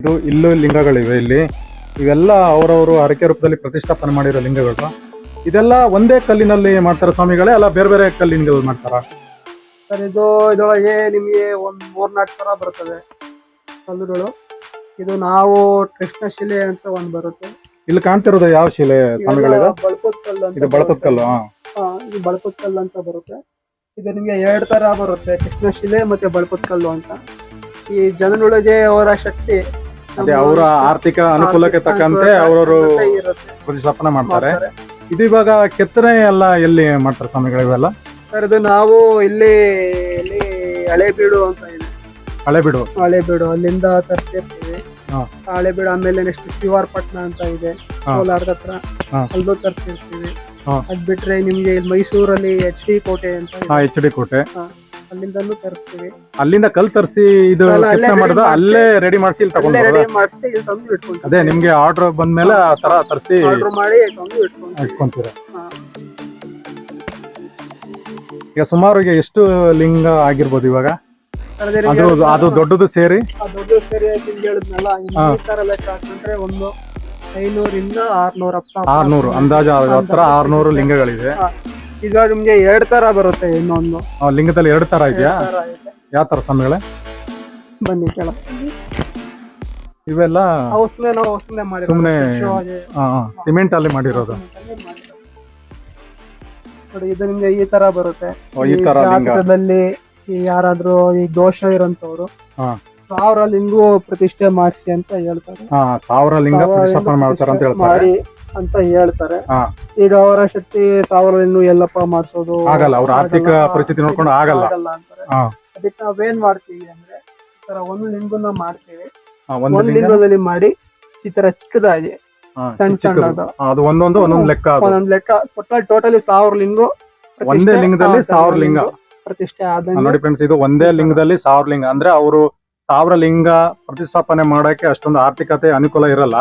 ಇದು ಇಲ್ಲೂ ಲಿಂಗಗಳಿವೆ ಇಲ್ಲಿ. ಇವೆಲ್ಲ ಅವರವರು ಹರಕೆ ರೂಪದಲ್ಲಿ ಪ್ರತಿಷ್ಠಾಪನೆ ಮಾಡಿರೋ ಲಿಂಗಗಳು. ಇದೆಲ್ಲ ಒಂದೇ ಕಲ್ಲಿನಲ್ಲಿ ಮಾಡ್ತಾರೆ ಸ್ವಾಮಿಗಳೇ ಅಲ್ಲ ಬೇರೆ ಬೇರೆ ಕಲ್ಲಿಂದ ಮಾಡ್ತಾರ? ಸರ್ ಇದು ಇದರೊಳಗೆ ನಿಮಗೆ ಒಂದು ಮೂರ್ನಾಲ್ಕು ಥರ ಬರ್ತದೆ ಕಲ್ಲುಗಳು. ಇದು ನಾವು ಕೃಷ್ಣ ಶಿಲೆ ಅಂತ ಒಂದು ಬರುತ್ತೆ. ಇಲ್ಲಿ ಕಾಣ್ತಿರೋದು ಯಾವ ಶಿಲೆ ಬಳಪತ್ಕಲ್ಲು ಬಳಪದ ಕಲ್ಲು ಅಂತ ಇದು ಬಳಪದ ಬರುತ್ತೆ. ಕಲ್ಲು ಹಾ. ಹಾ, ಇದು ಬಳಪದ ಕಲ್ಲು ಅಂತ ಬರುತ್ತೆ. ಇದು ನಿಮಗೆ ಎರಡು ತರ ಬರುತ್ತೆ ಕೃಷ್ಣ ಶಿಲೆ ಮತ್ತೆ ಬಳಪದ ಕಲ್ಲು ಅಂತ. ಈ ಜನರೊಳಗೆ ಅವರ ಶಕ್ತಿ ಅದೇ ಅವರ ಆರ್ಥಿಕ ಅನುಕೂಲಕ್ಕೆ ತಕ್ಕಂತೆ ಅವರವರು ಇರುತ್ತೆ. ಪ್ರತಿಷ್ಠಾಪನೆ ಮಾಡ್ತಾರೆ. ಮಾಡ್ತಾರೆ. ಇದು ಇವಾಗ ಕೆತ್ತನೆ ಎಲ್ಲ ಎಲ್ಲಿ ಮಾಡ್ತಾರೆ ಸ್ವಾಮಿಗಳು ಇವೆಲ್ಲ? ಸರ್ ಇದು ನಾವು ಇಲ್ಲಿ ಇಲ್ಲಿ ಹಳೇಬೀಡು ಅಂತ ಇದೆ. ಹಳೆ ಬಿಡು ಹಳೇಬೀಡು ಅಲ್ಲಿಂದ ತರ್ಸಿರ್ತೀವಿ. ಹಾ. ಹಳೇಬೀಡು ಆಮೇಲೆ ನೆಕ್ಸ್ಟ್ ಶಿವಾರ್ಪಟ್ನ ಅಂತ ಇದೆ ಹಾ. ಕೋಲಾರದ ಹತ್ರ ಹಾ. ಅಲ್ಲೂ ತರ್ಸಿರ್ತೀವಿ ಹಾ. ಅದ್ ಬಿಟ್ರೆ ನಿಮ್ಗೆ ಇಲ್ಲಿ ಮೈಸೂರಲ್ಲಿ ಎಚ್ ಡಿ ಕೋಟೆ ಅಂತ ಇದೆ. ಹಾ ಎಚ್ ಡಿ ಕೋಟೆ ಅಲ್ಲಿಂದನೂ ತರಿಸ್ತೀವಿ ಅಲ್ಲಿಂದ ಕಲ್ ತರಿಸಿ ಇದು ಅಲ್ಲ, ಅಲ್ಲೇ ready ಮಾಡೋದು ಮಾಡ್ಸಿ- ಅಲ್ಲೇ ರೆಡಿ ಮಾಡಿಸಿ ಇಲ್ಲಿ ಅಲ್ಲೇ ರೆಡಿ ಮಾಡಿಸಿ ಇಲ್ಲಿ ತಂದು ಇಟ್ಕೊಂತೀವಿ ಅದೇ ನಿಮ್ಗೆ ಆರ್ಡರ್ ಬಂದ್ಮೇಲೆ ಆ ತರ ತರಿಸಿ ಆರ್ಡರ್ ಮಾಡಿ ತಂದು ಇಟ್ಕೊಂತೀವಿ ಇಟ್ಕೊಂತೀರ ಹಾ. ಈಗ ಸುಮಾರು ಈಗ ಎಷ್ಟು ಲಿಂಗ ಆಗಿರ್ಬೋದು ಇವಾಗ ಅದೇ ಅದು ದೊಡ್ಡದು ಸೇರಿ? ದೊಡ್ಡ ಸರಿಯಾಗಿ ಹೇಳಿದ್ನಲ್ಲ ಈ ಹಾ. ತರ ಲೆಕ್ಕ ಹಾಕೊಂಡ್ರೆ ಒಂದು ಐನೂರಿಂದ ಆರ್ನೂರ ಆರ್ನೂರು ಅಂದಾಜು ಹತ್ರ ಆರ್ನೂರು ಲಿಂಗಗಳಿದೆ. ಈಗ ನಿಮ್ಗೆ ಎರಡ್ ತರ ಬರುತ್ತೆ ಇನ್ನೊಂದು. ಆ ಲಿಂಗದಲ್ಲಿ ಎರಡ್ ತರ ಇದೆಯಾ? ಯಾವ ತರ ಸ್ವಾಮಿಗಳೇ? ಬನ್ನಿ ಕೇಳ ಇವೆಲ್ಲ ಸುಮ್ಮನೆ ಸಿಮೆಂಟ್ ಅಲ್ಲಿ ಮಾಡಿರೋದು. ಇದು ನಿಮ್ಗೆ ಈ ತರ ಬರುತ್ತೆ. ಈ ತರ ಯಾರಾದ್ರೂ ಈ ದೋಷ ಇರೋಂಥವ್ರು ಹಾ. ಸಾವಿರ ಲಿಂಗು ಪ್ರತಿಷ್ಠೆ ಮಾಡಿಸಿ ಅಂತ ಹೇಳ್ತಾರೆ ಹಾ ಸಾವಿರ ಲಿಂಗ ಸಾವಿರ ಪ್ರತಿಷ್ಠಾಪನೆ ಲಿಂಗ ಮಾಡ್ತಾರೆ ಅಂತ ಪ್ರತಿಷ್ಠೆ ಹೇಳ್ತಾರೆ ಮಾಡಿ ಅಂತ ಹೇಳ್ತಾರೆ ಹಾ. ಈಗ ಅವರ ಶಕ್ತಿ ಸಾವಿರ ಲಿಂಗು ಎಲ್ಲಪ್ಪ ಮಾಡಿಸೋದು ಆಗಲ್ಲ, ಅವ್ರ ಆರ್ಥಿಕ ಪರಿಸ್ಥಿತಿ ನೋಡ್ಕೊಂಡು ಆಗಲ್ಲ. ಅಂತಾರೆ ಹಾ. ಅದಕ್ಕೆ ನಾವೇನ್ ಮಾಡ್ತೀವಿ ಅಂದ್ರೆ ಈ ತರ ಒಂದು ಲಿಂಗನ ಮಾಡ್ತೀವಿ ಹಾ, ಒಂದು ಒಂದ್ ಲಿಂಗ ಲಿಂಗದಲ್ಲಿ ಮಾಡಿ ಈ ತರ ಚಿಕ್ಕದಾಗಿ ಹಾ, ಸಣ್ಣ ಚಿಕ್ಕದು. ಸಣ್ಣದು. ಹಾ, ಅದು ಒಂದೊಂದು ಒಂದೊಂದು ಲೆಕ್ಕ ಅದು ಒಂದೊಂದ್ ಲೆಕ್ಕ ಟೋಟಲಿ ಸಾವಿರ ಲಿಂಗು ಒಂದೇ ಲಿಂಗದಲ್ಲಿ ಸಾವಿರ ಲಿಂಗ. ಪ್ರತಿಷ್ಠೆ ಆದಂಗೆ ನೋಡಿ ಫ್ರೆಂಡ್ಸ್ ಇದು ಒಂದೇ ಲಿಂಗದಲ್ಲಿ ಸಾವಿರ ಲಿಂಗ. ಅಂದ್ರೆ ಅವರು ಸಾವಿರ ಲಿಂಗ ಪ್ರತಿಷ್ಠಾಪನೆ ಮಾಡಕ್ಕೆ ಅಷ್ಟೊಂದು ಆರ್ಥಿಕತೆ ಅನುಕೂಲ ಇರಲ್ಲ.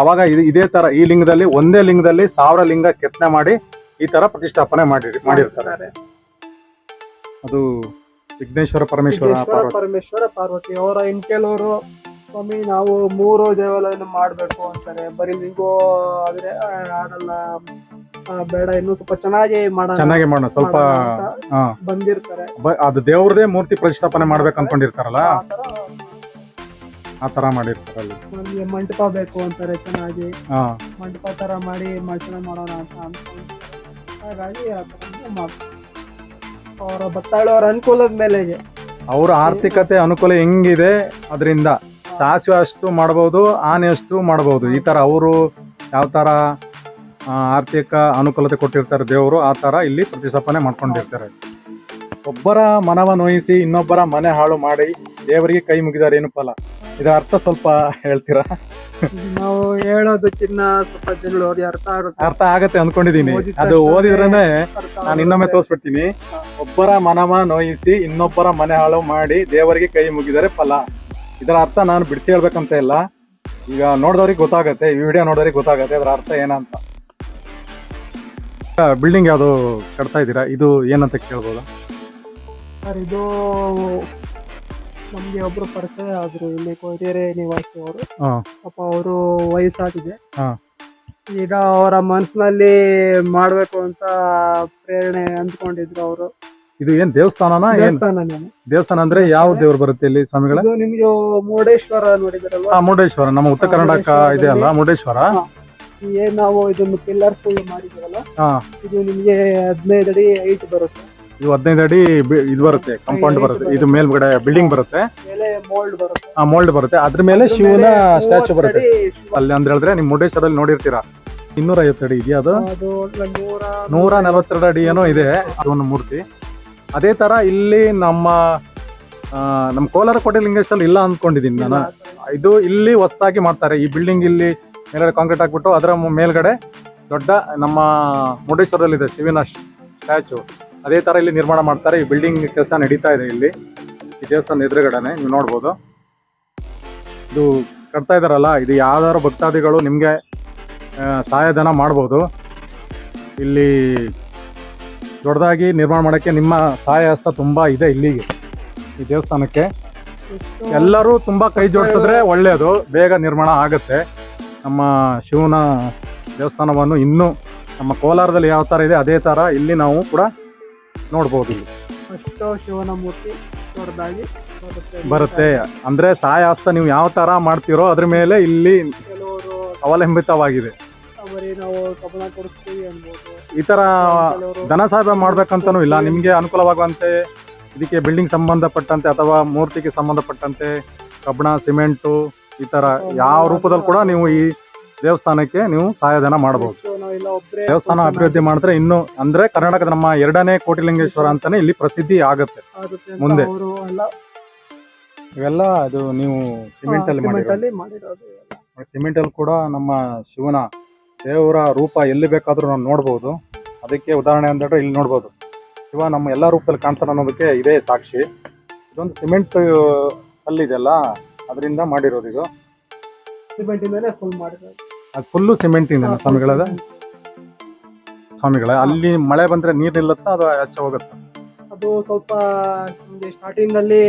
ಅವಾಗ ಇದು ತರ ಈ ಲಿಂಗದಲ್ಲಿ ಒಂದೇ ಲಿಂಗದಲ್ಲಿ ಸಾವಿರ ಲಿಂಗ ಕೆತ್ತನೆ ಮಾಡಿ ಈ ತರ ಪ್ರತಿಷ್ಠಾಪನೆ ಮಾಡಿ ಮಾಡಿರ್ತಾರೆ. ಅದು ವಿಘ್ನೇಶ್ವರ ಪರಮೇಶ್ವರ ಪಾರ್ವತಿ. ಪರಮೇಶ್ವರ ಪಾರ್ವತಿ. ಅವರ ಇನ್ ಕೆಲವರು ಸ್ವಾಮಿ ನಾವು ಮೂರು ದೇವಾಲಯ ಮಾಡ್ಬೇಕು ಅಂತಾರೆ. ಬರೀ ಲಿಂಗೋ ಆದ್ರೆ ಆಗಲ್ಲ ಬೇಡ ಇನ್ನು ಸ್ವಲ್ಪ ಚೆನ್ನಾಗಿ ಮಾಡೋಣ ಚೆನ್ನಾಗಿ ಮಾಡೋಣ ಸ್ವಲ್ಪ ಹಾ. ಬಂದಿರ್ತಾರೆ. ಬ- ಅದು ದೇವ್ರದೇ ಮೂರ್ತಿ ಪ್ರತಿಷ್ಠಾಪನೆ ಮಾಡ್ಬೇಕು ಅನ್ಕೊಂಡಿರ್ತಾರಲ್ಲ? ಆ ಮಾಡಿರ್ತಾರಲ್ಲ ಆ ತರ ನಮ್ಗೆ ಮಂಟಪ ಬೇಕು ಅಂತಾರೆ ಚೆನ್ನಾಗಿ. ಹಾ. ಮಂಟಪ ತರ ಮಾಡಿ ಮಚನ ಮಾಡೋಣ ಅಂತ ಹಾಗಾಗಿ ಆ ತರ ಮಾಡ್ತಾರೆ ಅವರ ಅನುಕೂಲದ ಮೇಲೆ. ಅವ್ರ ಆರ್ಥಿಕತೆ ಅನುಕೂಲ ಹೆಂಗಿದೆ ಅದರಿಂದ? ಸಾಸಿವೆ ಅಷ್ಟು ಮಾಡಬಹುದು ಆನೆ ಅಷ್ಟು ಮಾಡಬಹುದು ಈ ತರ ಅವರು ಯಾವ ತರ ಆರ್ಥಿಕ ಅನುಕೂಲತೆ ಕೊಟ್ಟಿರ್ತಾರೆ ದೇವರು ಆ ಥರ ಇಲ್ಲಿ ಪ್ರತಿಷ್ಠಾಪನೆ ಮಾಡ್ಕೊಂಡಿರ್ತಾರೆ. ಒಬ್ಬರ ಮನವ ನೋಯಿಸಿ ಇನ್ನೊಬ್ಬರ ಮನೆ ಹಾಳು ಮಾಡಿ ದೇವರಿಗೆ ಕೈ ಮುಗಿದಾರೆ ಏನು ಫಲ ಇದರ ಅರ್ಥ ಸ್ವಲ್ಪ ಹೇಳ್ತೀರಾ? ನಾವು ಹೇಳೋದಕ್ಕಿನ್ನ ಸ್ವಲ್ಪ ಜನಗಳು ಅವ್ರಿಗೆ ಅರ್ಥ ಆಗುತ್ತೆ. ಅರ್ಥ ಆಗತ್ತೆ ಅನ್ಕೊಂಡಿದೀನಿ ಅದು ಓದಿದ್ರೇನೆ ನಾನು ಇನ್ನೊಮ್ಮೆ. ತೋರಿಸ್ಬಿಡ್ತೀನಿ. ಒಬ್ಬರ ಮನವ ನೋಯಿಸಿ ಇನ್ನೊಬ್ಬರ ಮನೆ ಹಾಳು ಮಾಡಿ ದೇವರಿಗೆ ಕೈ ಮುಗಿದರೆ ಫಲ. ಇದರ ಅರ್ಥ ನಾನು ಬಿಡಿಸಿ ಹೇಳ್ಬೇಕಂತ ಇಲ್ಲ. ಈಗ ನೋಡಿದವ್ರಿಗೆ ಗೊತ್ತಾಗತ್ತೆ ಈ ವಿಡಿಯೋ ನೋಡೋರಿಗೆ ಗೊತ್ತಾಗತ್ತೆ ಅದರ ಅರ್ಥ ಏನಂತ. ಬಿಲ್ಡಿಂಗ್ ಯಾವುದು ಕಟ್ತಾ ಇದ್ದೀರಾ? ಇದು ಏನಂತ ಕೇಳ್ಬೋದಾ? ಸರ್ ಇದು ನಮಗೆ ಒಬ್ರು ಪರಿಚಯ ಆದ್ರು ಇಲ್ಲಿ ಕೊಯ್ದೇರೆ ನಿವಾಸಿ ಅವರು. ಹಾ. ಪಾಪ ಅವರು ವಯಸ್ಸಾಗಿದೆ. ಹಾ. ಈಗ ಅವರ ಮನಸ್ಸಿನಲ್ಲಿ ಮಾಡಬೇಕು ಅಂತ ಪ್ರೇರಣೆ ಅಂದ್ಕೊಂಡಿದ್ರು ಅವರು. ಇದು ಏನ್ ದೇವಸ್ಥಾನನಾ? ಏನ್ ದೇವಸ್ಥಾನನೇ. ದೇವಸ್ಥಾನ ಅಂದ್ರೆ ಯಾವ ದೇವ್ರು ಬರುತ್ತೆ ಇಲ್ಲಿ ಸ್ವಾಮಿಗಳು? ಇದು ನಿಮ್ಗೆ ಮುರುಡೇಶ್ವರ ನೋಡಿದ್ರಲ್ವಾ? ಮುರುಡೇಶ್ವರ. ನಮ್ಮ ಉತ್ತರ ಕರ್ನಾಟಕ ಇದೆ ಅಲ್ಲ ಮುರುಡೇಶ್ವರ? ಏನ್ ನಾವು ಇದನ್ನು ಪಿಲ್ಲರ್ಸ್ ಮಾಡಿದ್ರಲ್ಲ ಹಾ. ಇದು ನಿಮಗೆ ಹದಿನೈದು ಅಡಿ ಹೈಟ್ ಬರುತ್ತೆ. ಇದು ಹದಿನೈದು ಅಡಿ ಬಿ- ಇದು ಬರುತ್ತೆ ಕಾಂಪೌಂಡ್ ಬರುತ್ತೆ. ಇದು ಮೇಲ್ಗಡೆ ಬಿಲ್ಡಿಂಗ್ ಬರುತ್ತೆ. ಮೇಲೆ ಮೋಲ್ಡ್ ಬರುತ್ತೆ. ಆ ಮೋಲ್ಡ್ ಬರುತ್ತೆ. ಅದ್ರ ಮೇಲೆ ಶಿವನ ಸ್ಟ್ಯಾಚು ಬರುತ್ತೆ. ಅಲ್ಲಿ ಅಂದ್ರೆ ಹೇಳಿದ್ರೆ ನಿಮ್ ಮುರುಡೇಶ್ವರಲ್ಲಿ ನೋಡಿರ್ತೀರಾ? ಇನ್ನೂರ ಐವತ್ತು ಅಡಿ ಇದೆಯಾ ಅದು? ಅದು ನೂರ ನೂರ ನಲವತ್ತೆರಡು ಅಡಿ ಏನೋ ಇದೆ ಅದೊಂದು ಮೂರ್ತಿ. ಅದೇ ತರ ಇಲ್ಲಿ ನಮ್ಮ ಆ, ನಮ್ಮ ಕೋಲಾರ ಕೋಟೆ ಲಿಂಗೇಶ್ವರಲ್ಲಿ ಇಲ್ಲ ಅಂದ್ಕೊಂಡಿದ್ದೀನಿ ನಾನು. ಇದು ಇಲ್ಲಿ ಹೊಸದಾಗಿ ಮಾಡ್ತಾರೆ. ಈ ಬಿಲ್ಡಿಂಗ್ ಇಲ್ಲಿ ಮೇಲ್ಗಡೆ ಕಾಂಕ್ರೀಟ್ ಹಾಕ್ಬಿಟ್ಟು ಅದರ ಮೇಲ್ಗಡೆ ದೊಡ್ಡ ನಮ್ಮ ಮುರುಡೇಶ್ವರದಲ್ಲಿದೆ ಶಿವನ ಸ್ಟ್ಯಾಚು. ಅದೇ ತರ ಇಲ್ಲಿ ನಿರ್ಮಾಣ ಮಾಡ್ತಾರೆ. ಈ ಬಿಲ್ಡಿಂಗ್ ಕೆಲಸ ನಡೀತಾ ಇದೆ ಇಲ್ಲಿ. ಈ ದೇವಸ್ಥಾನ ಎದುರುಗಡೆನೆ ನೀವು ನೋಡ್ಬೋದು. ಇದು ಕಟ್ತಾ ಇದ್ದಾರಲ್ಲ ಇದು ಯಾವ್ದಾದ್ರು ಭಕ್ತಾದಿಗಳು ನಿಮಗೆ ಸಹಾಯಧನ ಮಾಡ್ಬೋದು. ಇಲ್ಲಿ ದೊಡ್ಡದಾಗಿ ನಿರ್ಮಾಣ ಮಾಡೋಕ್ಕೆ ನಿಮ್ಮ ಸಹಾಯ ಹಸ್ತ ತುಂಬ ಇದೆ ಇಲ್ಲಿಗೆ, ಈ ದೇವಸ್ಥಾನಕ್ಕೆ. ಎಲ್ಲರೂ ತುಂಬ ಕೈ ಜೋಡಿಸಿದ್ರೆ ಒಳ್ಳೆಯದು ಬೇಗ ನಿರ್ಮಾಣ ಆಗುತ್ತೆ. ನಮ್ಮ ಶಿವನ ದೇವಸ್ಥಾನವನ್ನು ಇನ್ನೂ ನಮ್ಮ ಕೋಲಾರದಲ್ಲಿ ಯಾವ ಥರ ಇದೆ ಅದೇ ಥರ ಇಲ್ಲಿ ನಾವು ಕೂಡ ನೋಡ್ಬೋದು ಇಲ್ಲಿ. ಶಿವನ ಮೂರ್ತಿ ದೊಡ್ಡದಾಗಿ ಬರುತ್ತೆ. ಅಂದರೆ ಸಹಾಯ ಹಸ್ತ ನೀವು ಯಾವ ಥರ ಮಾಡ್ತೀರೋ ಅದ್ರ ಮೇಲೆ ಇಲ್ಲಿ ಕೆಲವರು ಅವಲಂಬಿತವಾಗಿದೆ. ಬರೀ ನಾವು ಕಬ್ಬಣ ಕೊಡಿಸ್ತೀವಿ ಅನ್ಬೋದು ಈ ಥರ ಧನ ಸಹಾಯ ಮಾಡ್ಬೇಕಂತನೂ ಇಲ್ಲ. ನಿಮಗೆ ಅನುಕೂಲವಾಗುವಂತೆ ಇದಕ್ಕೆ ಬಿಲ್ಡಿಂಗ್ ಸಂಬಂಧಪಟ್ಟಂತೆ ಅಥವಾ ಮೂರ್ತಿಗೆ ಸಂಬಂಧಪಟ್ಟಂತೆ ಕಬ್ಬಣ ಸಿಮೆಂಟು ಈ ತರ ಯಾವ ರೂಪದಲ್ಲಿ ಕೂಡ ನೀವು ಈ ದೇವಸ್ಥಾನಕ್ಕೆ ನೀವು ಸಹಾಯಧನ ಮಾಡಬಹುದು. ದೇವಸ್ಥಾನ ಅಭಿವೃದ್ಧಿ ಮಾಡಿದ್ರೆ ಇನ್ನು ಅಂದ್ರೆ ಕರ್ನಾಟಕದ ನಮ್ಮ ಎರಡನೇ ಕೋಟಿಲಿಂಗೇಶ್ವರ ಅಂತಾನೆ ಇಲ್ಲಿ ಪ್ರಸಿದ್ಧಿ ಆಗುತ್ತೆ. ಮುಂದೆ. ಇವೆಲ್ಲ ಅದು ನೀವು ಸಿಮೆಂಟ್ ಅಲ್ಲಿ ಸಿಮೆಂಟ್ ಅಲ್ಲಿ ಕೂಡ ನಮ್ಮ ಶಿವನ ದೇವರ ರೂಪ ಎಲ್ಲಿ ಬೇಕಾದ್ರೂ ನಾವು ನೋಡಬಹುದು ಅದಕ್ಕೆ ಉದಾಹರಣೆ ಅಂದ್ರೆ ಇಲ್ಲಿ ನೋಡಬಹುದು ಶಿವ ನಮ್ಮ ಎಲ್ಲ ರೂಪದಲ್ಲಿ ಕಾಣ್ತಾನೆ ಅನ್ನೋದಕ್ಕೆ ಇದೇ ಸಾಕ್ಷಿ. ಇದೊಂದು ಸಿಮೆಂಟ್ ಕಲ್ಲಿದೆಯಲ್ಲ ಅದರಿಂದ ಮಾಡಿರೋದು ಇದು. ಫುಲ್ ಮಾಡಿರೋದು. ಅದು ಫುಲ್ಲು ಸಿಮೆಂಟ್ ಇಂದ ಸ್ವಾಮಿಗಳದ. ಸ್ವಾಮಿಗಳ ಅಲ್ಲಿ ಮಳೆ ಬಂದ್ರೆ ನೀರ್ ನಿಲ್ಲುತ್ತಾ ಅದು ಆಚೆ ಹೋಗುತ್ತೆ? ಅದು ಸ್ವಲ್ಪ ನಮ್ಗೆ ಸ್ಟಾರ್ಟಿಂಗ್ ಅಲ್ಲಿ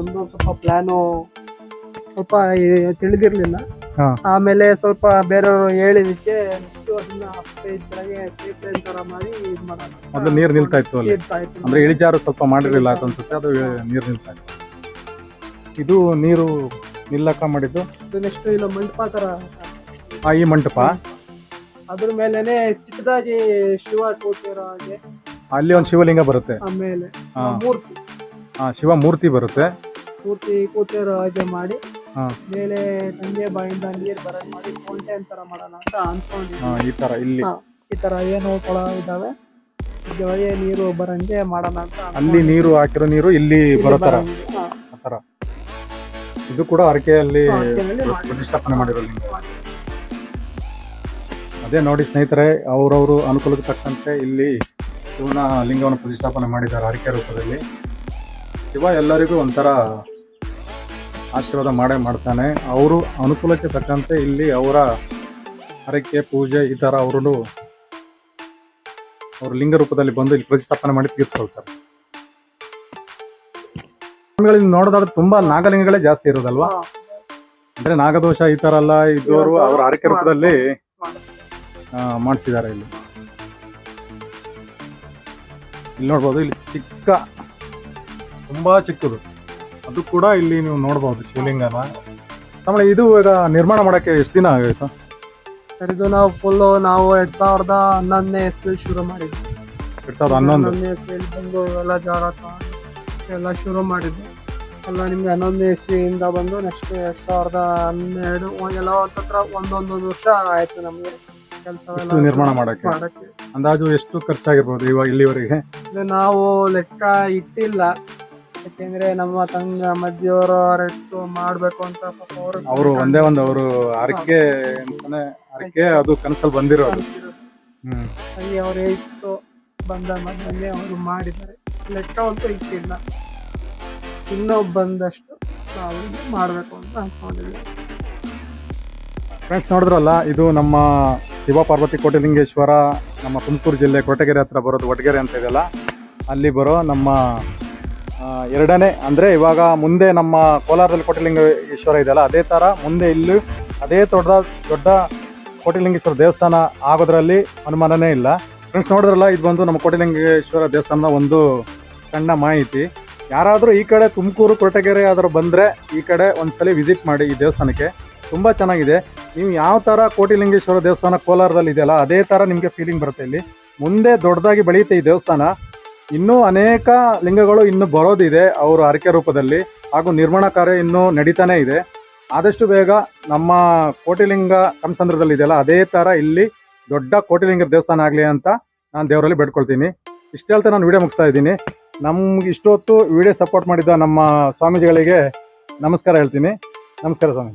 ಒಂದು ಸ್ವಲ್ಪ ಪ್ಲಾನು ಸ್ವಲ್ಪ ತಿಳಿದಿರ್ಲಿಲ್ಲ. ಆಮೇಲೆ ಸ್ವಲ್ಪ ಬೇರೆಯವರು ಹೇಳಿದಕ್ಕೆ ಅದು ನೀರ್ ನಿಲ್ತಾ ಇತ್ತು ಅಲ್ಲಿ. ಅಂದ್ರೆ ಇಳಿಜಾರು ಸ್ವಲ್ಪ ಮಾಡಿರ್ಲಿಲ್ಲ ಅಂತ ಅನ್ಸುತ್ತೆ ಅದು ನೀರು ನಿಲ್ತಾ ಇತ್ತು. ಇದು ನೀರು ನಿಲ್ಲಕ ಮಾಡಿದ್ದು. ನೆಕ್ಸ್ಟ್ ಇಲ್ಲ ಮಂಟಪ ತರ. ಆ, ಈ ಮಂಟಪ? ಅದ್ರ ಮೇಲೆನೆ ಚಿಕ್ಕದಾಗಿ ಶಿವ ಕೂತಿರೋ ಹಾಗೆ. ಅಲ್ಲಿ ಒಂದು ಶಿವಲಿಂಗ ಬರುತ್ತೆ. ಆಮೇಲೆ ಹಾ. ಮೂರ್ತಿ. ಆ, ಶಿವ ಮೂರ್ತಿ ಬರುತ್ತೆ. ಮೂರ್ತಿ ಕೂತಿರೋ ಹಾಗೆ ಮಾಡಿ. ಹಾ. ಮೇಲೆ ತಂದೆ ಬಾಯಿಂದ ನೀರು ಬರೋದ್ ಮಾಡಿ ಫೌಂಟೇನ್ ತರ ಮಾಡೋಣ ಅಂತ ಅನ್ಕೊಂಡಿದ್ವಿ ಆ, ಈ ತರ ಇಲ್ಲಿ. ಹಾ. ಈ ತರ ಏನು ಕೊಳ ಇದಾವೆ. ಇದ್ರೊಳಗೆ ನೀರು ಬರಂಗೆ ಮಾಡೋಣ ಅಂತ ಅಲ್ಲಿ ನೀರು ಹಾಕಿರೋ ನೀರು ಇಲ್ಲಿ ಬರೋ ತರ. ಬರಂಗೆ. ಹಾ. ಆ ತರ. ಇದು ಕೂಡ ಅರಕೆಯಲ್ಲಿ. ಪ್ರತಿಷ್ಠಾಪನೆ ಮಾಡಿರೋ ಲಿಂಗ ಅದೇ ನೋಡಿ ಸ್ನೇಹಿತರೆ ಅವರವರು ಅನುಕೂಲಕ್ಕೆ ತಕ್ಕಂತೆ ಇಲ್ಲಿ ಶಿವನ ಲಿಂಗವನ್ನು ಪ್ರತಿಷ್ಠಾಪನೆ ಮಾಡಿದ್ದಾರೆ ಅರಕೆ ರೂಪದಲ್ಲಿ. ಶಿವ ಎಲ್ಲರಿಗೂ ಒಂಥರ ಆಶೀರ್ವಾದ ಮಾಡೇ ಮಾಡ್ತಾನೆ. ಅವರು ಅನುಕೂಲಕ್ಕೆ ತಕ್ಕಂತೆ ಇಲ್ಲಿ ಅವರ ಹರಕೆ ಪೂಜೆ ಈ ಥರ ಅವರು ಅವ್ರ ಲಿಂಗ ರೂಪದಲ್ಲಿ ಬಂದು ಇಲ್ಲಿ ಪ್ರತಿಷ್ಠಾಪನೆ ಮಾಡಿ ತೀರಿಸ್ಕೊಳ್ತಾರೆ. ನೋಡೋದಾದ್ರೆ ತುಂಬಾ ನಾಗಲಿಂಗಗಳೇ ಜಾಸ್ತಿ ಇರೋದಲ್ವಾ. ಅಂದ್ರೆ ನಾಗದೋಷ ಈ ತರ ಎಲ್ಲ ಇದ್ದವರು ಅವರ ಹರಕೆ ರೂಪದಲ್ಲಿ ಮಾಡಿಸಿದ್ದಾರೆ ಇಲ್ಲಿ. ಇಲ್ಲಿ ನೋಡ್ಬೋದು ಇಲ್ಲಿ ಚಿಕ್ಕ ತುಂಬಾ ಚಿಕ್ಕದು. ಅದು ಕೂಡ ಇಲ್ಲಿ ನೀವು ನೋಡ್ಬೋದು ಶಿವಲಿಂಗನ. ಆಮೇಲೆ ಇದು ಈಗ ನಿರ್ಮಾಣ ಮಾಡಕ್ಕೆ ಎಷ್ಟು ದಿನ ಆಗಾಯ್ತು? ಸರ್ ಇದು ನಾವು ಫುಲ್ಲು ನಾವು ಎರಡ್ ಸಾವಿರದ ಹನ್ನೊಂದನೇ ಇಸ್ವಿ ಶುರು ಮಾಡಿದ್ವಿ. ಎರಡ್ ಸಾವಿರದ ಹನ್ನೊಂದು. ಹನ್ನೊಂದನೇ ಏಪ್ರಿಲ್ ಬಂದು ಎಲ್ಲ ಜಾಗ್ರತ ಎಲ್ಲ ಶುರು ಮಾಡಿದ್ವಿ. ಎಲ್ಲ ನಿಮ್ಗೆ ಹನ್ನೊಂದನೇ ಇಸ್ವಿಯಿಂದ ಬಂದು ನೆಕ್ಸ್ಟ್ ಎರಡ್ ಸಾವಿರದ ಹನ್ನೆರಡು ಎಲ್ಲ ಹತ್ರ ಒಂದೊಂದು ವರ್ಷ ಆಯ್ತು ನಮ್ಗೆ ಕೆಲಸ ಇಷ್ಟು ನಿರ್ಮಾಣ ಮಾಡಕ್ಕೆ? ಮಾಡಕ್ಕೆ. ಅಂದಾಜು ಎಷ್ಟು ಖರ್ಚಾಗಿರ್ಬೋದು ಇವಾಗ ಇಲ್ಲಿವರೆಗೆ? ಇದು ನಾವು ಲೆಕ್ಕ ಇಟ್ಟಿಲ್ಲ. ಯಾಕೆಂದ್ರೆ ನಮ್ಮ ತಂಗ ಮಧ್ಯವರು ಅವರೆಷ್ಟು ಮಾಡ್ಬೇಕು ಅಂತ ಪಾಪ ಅವ್ರು ಅವರು ಒಂದೇ ಒಂದು ಅವರು ಅರಕೆ ಅಂತಾನೆ ಹರಕೆ ಅದು ಕನಸಲ್ಲಿ ಬಂದಿರೋದು. ಹ್ಮ್. ಹಾಗೆ ಅವ್ರು ಇಟ್ಟು ಬಂದ ಮಧ್ಯೆ ಅವರು ಮಾಡಿದ್ದಾರೆ. ಲೆಕ್ಕ ಅಂತೂ ಇಟ್ಟಿಲ್ಲ. ಇನ್ನೂ ಬಂದಷ್ಟು ನಾವು ಮಾಡಬೇಕು ಅಂತ ಅನ್ಕೊಂಡಿದ್ದೀವಿ ಫ್ರೆಂಡ್ಸ್ ನೋಡಿದ್ರಲ್ಲ, ಇದು ನಮ್ಮ ಶಿವ ಪಾರ್ವತಿ ಕೋಟಿಲಿಂಗೇಶ್ವರ, ನಮ್ಮ ತುಮಕೂರು ಜಿಲ್ಲೆ ಕೋಟಗೆರೆ ಹತ್ರ ಬರೋದು ಒಟಗೆರೆ ಅಂತ ಇದೆಯಲ್ಲ, ಅಲ್ಲಿ ಬರೋ ನಮ್ಮ ಎರಡನೇ, ಅಂದರೆ ಇವಾಗ ಮುಂದೆ ನಮ್ಮ ಕೋಲಾರದಲ್ಲಿ ಕೋಟಿಲಿಂಗೇಶ್ವರ ಇದೆಯಲ್ಲ, ಅದೇ ಥರ ಮುಂದೆ ಇಲ್ಲಿ ಅದೇ ದೊಡ್ಡ ದೊಡ್ಡ ಕೋಟಿಲಿಂಗೇಶ್ವರ ದೇವಸ್ಥಾನ ಆಗೋದ್ರಲ್ಲಿ ಅನುಮಾನನೇ ಇಲ್ಲ. ಫ್ರೆಂಡ್ಸ್ ನೋಡಿದ್ರಲ್ಲ, ಇದು ಬಂದು ನಮ್ಮ ಕೋಟಿಲಿಂಗೇಶ್ವರ ದೇವಸ್ಥಾನದ ಒಂದು ಸಣ್ಣ ಮಾಹಿತಿ. ಯಾರಾದರೂ ಈ ಕಡೆ ತುಮಕೂರು ಕೊರಟಗೆರೆ ಆದರೂ ಬಂದರೆ ಈ ಕಡೆ ಒಂದ್ಸಲಿ ವಿಸಿಟ್ ಮಾಡಿ ಈ ದೇವಸ್ಥಾನಕ್ಕೆ. ತುಂಬ ಚೆನ್ನಾಗಿದೆ. ನೀವು ಯಾವ ಥರ ಕೋಟಿಲಿಂಗೇಶ್ವರ ದೇವಸ್ಥಾನ ಕೋಲಾರದಲ್ಲಿ ಇದೆಯಲ್ಲ, ಅದೇ ಥರ ನಿಮಗೆ ಫೀಲಿಂಗ್ ಬರುತ್ತೆ ಇಲ್ಲಿ. ಮುಂದೆ ದೊಡ್ಡದಾಗಿ ಬೆಳೆಯುತ್ತೆ ಈ ದೇವಸ್ಥಾನ. ಇನ್ನೂ ಅನೇಕ ಲಿಂಗಗಳು ಇನ್ನೂ ಬರೋದಿದೆ ಅವರು ಹರಕೆ ರೂಪದಲ್ಲಿ. ಹಾಗೂ ನಿರ್ಮಾಣ ಕಾರ್ಯ ಇನ್ನೂ ನಡೀತಾನೆ ಇದೆ. ಆದಷ್ಟು ಬೇಗ ನಮ್ಮ ಕೋಟಿಲಿಂಗ ಕಮಸಂದ್ರದಲ್ಲಿ ಇದೆಯಲ್ಲ, ಅದೇ ಥರ ಇಲ್ಲಿ ದೊಡ್ಡ ಕೋಟಿಲಿಂಗ ದೇವಸ್ಥಾನ ಆಗಲಿ ಅಂತ ನಾನು ದೇವರಲ್ಲಿ ಬೇಡ್ಕೊಳ್ತೀನಿ. ಇಷ್ಟು ಹೇಳ್ತಾ ನಾನು ವಿಡಿಯೋ ಮುಗಿಸ್ತಾ ಇದ್ದೀನಿ. ನಮ್ಗೆ ಇಷ್ಟೊತ್ತು ವಿಡಿಯೋ ಸಪೋರ್ಟ್ ಮಾಡಿದ ನಮ್ಮ ಸ್ವಾಮೀಜಿಗಳಿಗೆ ನಮಸ್ಕಾರ ಹೇಳ್ತೀನಿ. ನಮಸ್ಕಾರ ಸ್ವಾಮಿ